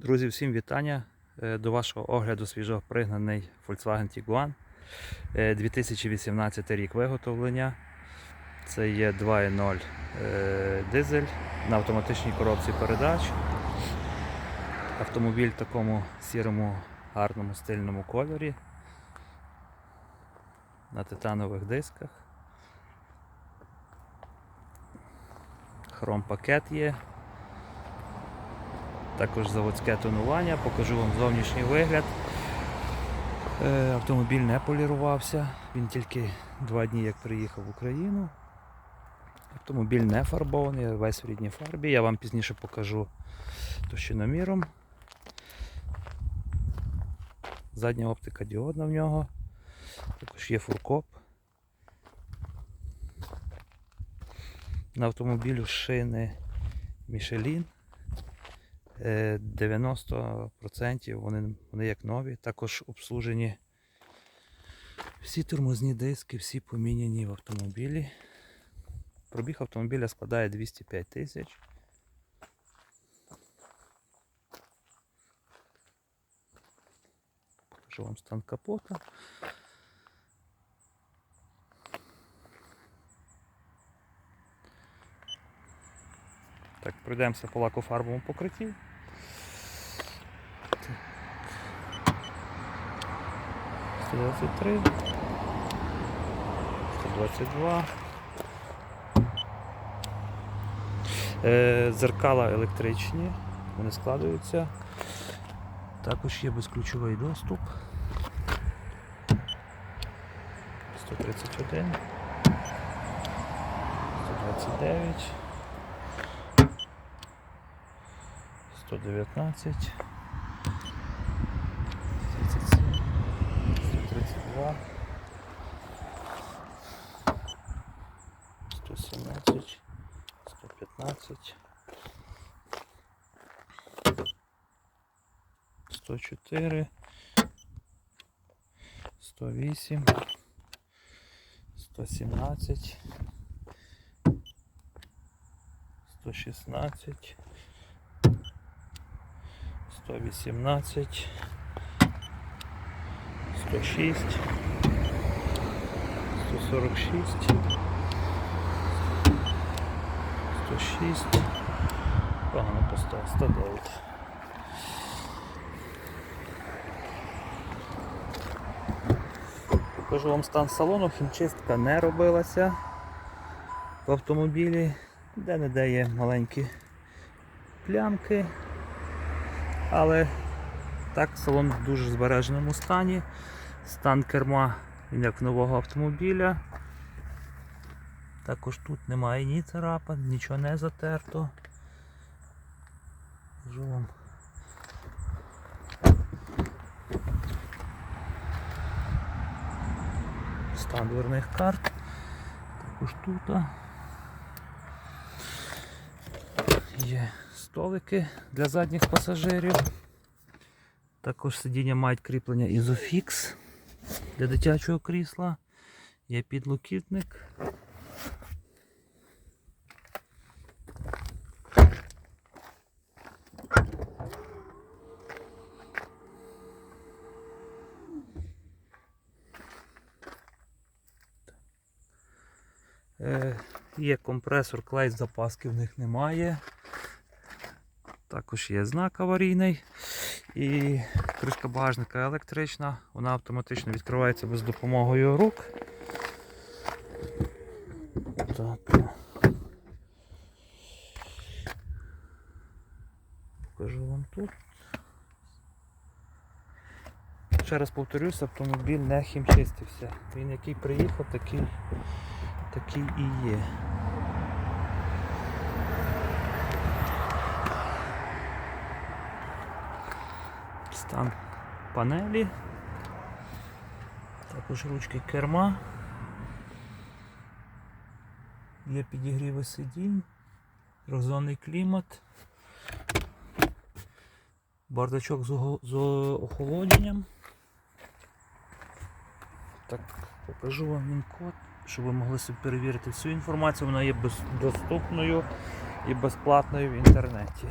Друзі, всім вітання. Е, До вашого огляду свіжо пригнаний Volkswagen Tiguan. Е, 2018 рік виготовлення. Це є 2.0 е, дизель на автоматичній коробці передач. Автомобіль в такому сірому, гарному стильному кольорі. На титанових дисках. Хром пакет є. Також заводське тонування, покажу вам зовнішній вигляд. Е, Автомобіль не полірувався, він тільки два дні як приїхав в Україну. Автомобіль не фарбований, весь в рідній фарбі. Я вам пізніше покажу товщиноміром. Задня оптика діодна в нього. Також є фуркоп. На автомобілю шини Michelin. Е, 90% вони, вони як нові, також обслужені всі тормозні диски, всі поміняні в автомобілі. Пробіг автомобіля складає 205 тисяч. Покажу вам стан капота. Так, пройдемося по лакофарбовому покритті. 123, 122. Е, Зеркала електричні, вони складаються. Також є безключовий доступ. 131, 129. 119, 132, 117, 115, 104, 108, 117, 116, 118, 106, 146, 106, погано поставив, 109. Покажу вам стан салону, хімчистка не робилася в автомобілі, де-не-де є маленькі плямки. Але так, салон в дуже збереженому стані. Стан керма він як нового автомобіля. Також тут немає ні царапин, нічого не затерто. Кажу вам. Стан дверних карт. Також тут. Є столики для задніх пасажирів. Також сидіння мають кріплення Isofix для дитячого крісла. Є підлокітник. Е, Є компресор, клей запаски в них немає. Також є знак аварійний. І кришка багажника електрична, вона автоматично відкривається без допомогою рук. Так. Покажу вам тут. Ще раз повторюсь, автомобіль не хімчистився. Він який приїхав, такий, такий і є. Стан панелі, також ручки керма, є підігріви сидінь, трьохзонний клімат, бардачок з, охолодженням. Так, покажу вам він код, щоб ви могли собі перевірити всю інформацію, вона є доступною і безплатною в інтернеті.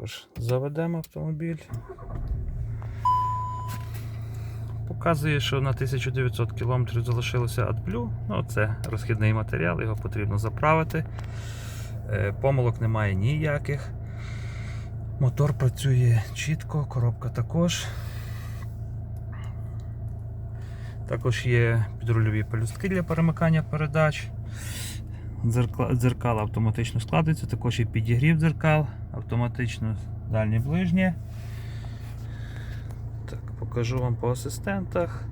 Також заведемо автомобіль. Показує, що на 1900 км залишилося AdBlue. Ну, це розхідний матеріал, його потрібно заправити. Е, Помилок немає ніяких. Мотор працює чітко, коробка також. Також є підрульові пелюстки для перемикання передач. Дзеркала автоматично складаються, також і підігрів дзеркал, автоматично дальнє ближнє. Так, покажу вам по асистентах.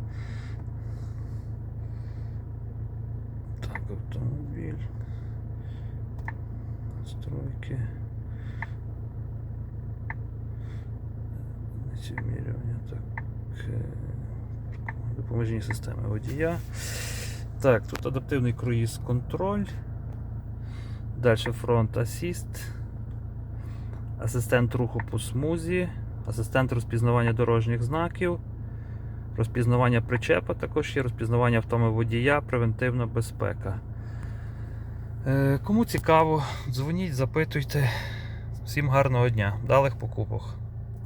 Так, автомобіль. Настройки. Так. е, Допоможні системи водія. Так, тут адаптивний круїз контроль. Далі фронт асіст. Асистент руху по смузі, асистент розпізнавання дорожніх знаків, розпізнавання причепа, також є розпізнавання автомободія, превентивна безпека. Е, кому цікаво, дзвоніть, запитуйте. Всім гарного дня, далих покупок.